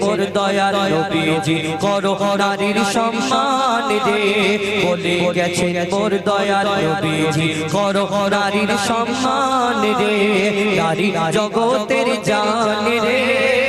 মোর দয়াল নবীজি করো নারীর সম্মান রে বলে গেছে মোর দয়াল নবীজি করো নারীর সম্মান রে নারী জগতের জান রে।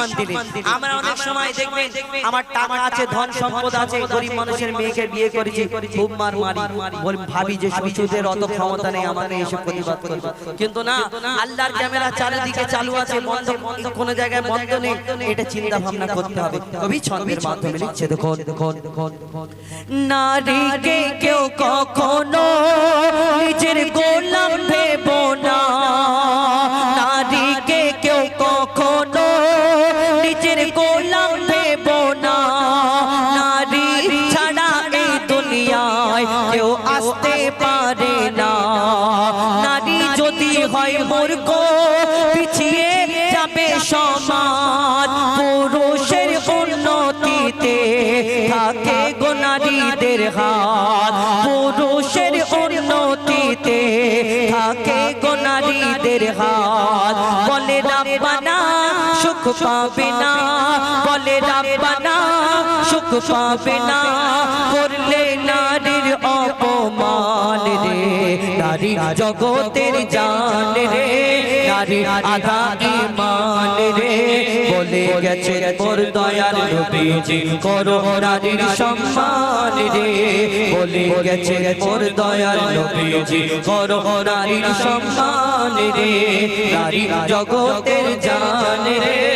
সম্মান দিলেন আমরা অনেক সময় দেখবেন আমার টাকা আছে ধন সম্পদ আছে গরিব মানুষের মেয়েকে বিয়ে করেছি খুব মার মারি। বলি ভাবি যে শ্বশুরদের অত ক্ষমতা নেই আমাকে এসে প্রতিবাদ করবে। কিন্তু না আল্লাহর ক্যামেরা চারিদিকে চালু আছে বন্ধ বন্ধ কোনো জায়গায় বন্ধ নেই এটা চিন্তা ভাবনা করতে হবে। কবি ছন্দের মাধ্যমে লিখছে দেখুন নারীকে কেউ কখনো নিজের গোলাম ভেব না। আসতে পারে না। নারী যদি হয় মূর্খ, পিছিয়ে যাবে সমাজ। পুরুষের উন্নতিতে থাকে গো নারীদের হাত। পুরুষের উন্নতিতে থাকে গো নারীদের হাত। বলে রাব্বানা, সুখ পাবে না। বলে রাব্বানা, সুখ পাবে না। করলে নারীর অপমান রে। নারী জগতের জান রে। নারী আধা ইমান রে। বলে গেছে মোর দয়াল নবীজি করো নারীর সম্মান রে। বলে গেছে মোর দয়াল নবীজি করো নারীর সম্মান রে। নারী জগতের জান রে।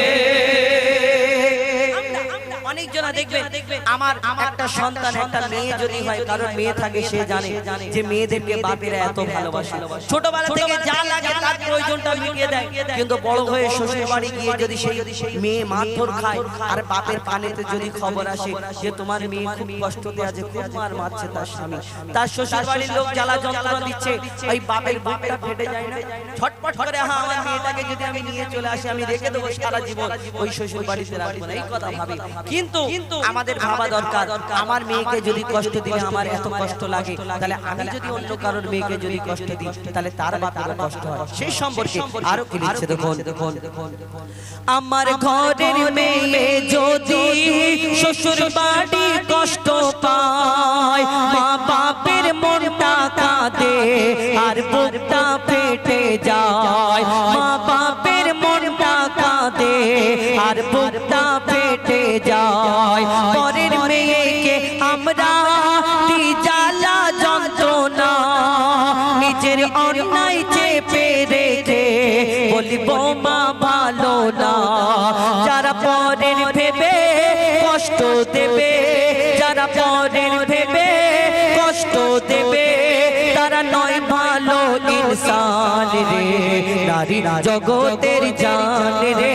অনেক দেখবেন আমার একটা সন্তান একটা মেয়ে যদি হয় কারণ মেয়ে থাকে সে জানে যে মেয়েদেরকে বাপেরা এত ভালোবাসে। ছোটবেলা থেকে যা লাগে তার প্রয়োজনটা মিটিয়ে দেয়। কিন্তু বড় হয়ে শ্বশুর বাড়ি গিয়ে যদি সেই মেয়ে মারধর খায় আর বাপের কানেতে যদি খবর আসে যে তোমার মেয়ে খুব কষ্টতে আছে খুব মার মারছে তার স্বামী। তার শ্বশুর বাড়ির লোক জ্বালা যন্ত্রণা দিচ্ছে ওই বাপের ফেটে যায় না ছটপট করে হ্যাঁ আমার মেয়েটাকে যদি আমি নিয়ে চলে আসি আমি রেখে দেবো সারা জীবন ওই শ্বশুর বাড়িতে রাখব না এই কথা ভাবি কিন্তু আমাদের ভাবা দরকার। আমার মেয়েকে যদি কষ্ট দিলে আমার এত কষ্ট লাগে তাহলে আমি যদি অন্য কারোর মেয়েকে যদি কষ্ট দিই তাহলে তার বাপের কষ্ট হয়। সেই সম্পর্কে আরও কি লিখছে দেখুন। দেখুন। আমার ঘরের মেয়ে যদি শ্বশুর বাড়ি কষ্ট পায় মা বাপের মনটা কাঁদে আর বুকটা ফেটে যায়। দি জ্বালা যন্ত্রণা। নিজের অন্যায় চেপে রেখে বলিব মা, ভালো না। যারা পরের ভেবে কষ্ট দেবে, যারা পরের ভেবে কষ্ট দেবে, তারা নয় ভালো ইনসান রে। নারী জগতের জান রে।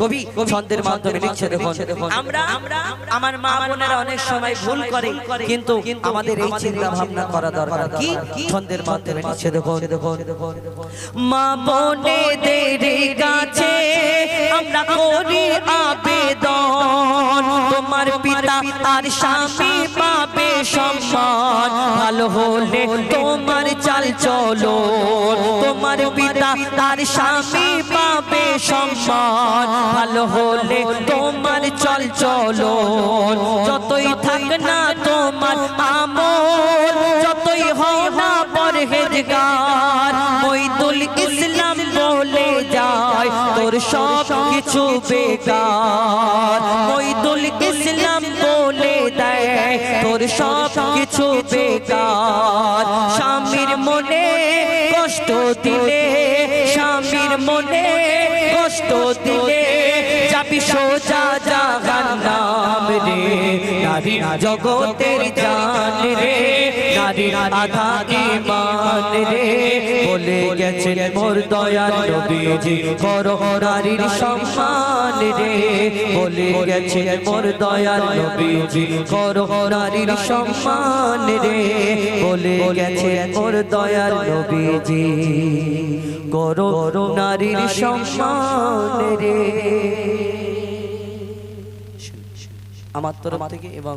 কবি ছন্দের মাধ্যমে লিখছে দেখুন। আমরা আমার মা বোনেরা অনেক সময় ভুল করে কিন্তু আমাদের এই চিন্তা ভাবনা করা দরকার। কি ছন্দের মাধ্যমে লিখছে দেখুন। দেখুন। মা বোনেদের কাছে আমরা করি আবেদন। তোমার পিতা আর স্বামী পাবে সম্মান। ভালো হলে তোমার চাল চলো তোমার পিতা আর স্বামী সম্মান ভালো হলে তোমার চল চলো। যতই থাক না তোমার আমল, যতই হও না পরহেজগার মইদুল ইসলাম বলে যায়, তোর সব কিছু বেকার। মইদুল ইসলাম বলে দেয়, তোর সব কিছু বেকার। স্বামীর মনে কষ্ট দিলে, স্বামীর মনে কষ্ট দিলে, যাবি সোজা জাহান্নাম রে নারী জগতের জান রে। নারী আধা ইমান রে। বলে গেছেন মোর দয়াল নবীজি করো নারীর সম্মান রে। বলে গেছেন মোর দয়াল নবীজি করো নারীর সম্মান রে। বলে গেছেন মোর দয়াল নবীজি করো নারীর সম্মান রে। আমার তরফ থেকে এবং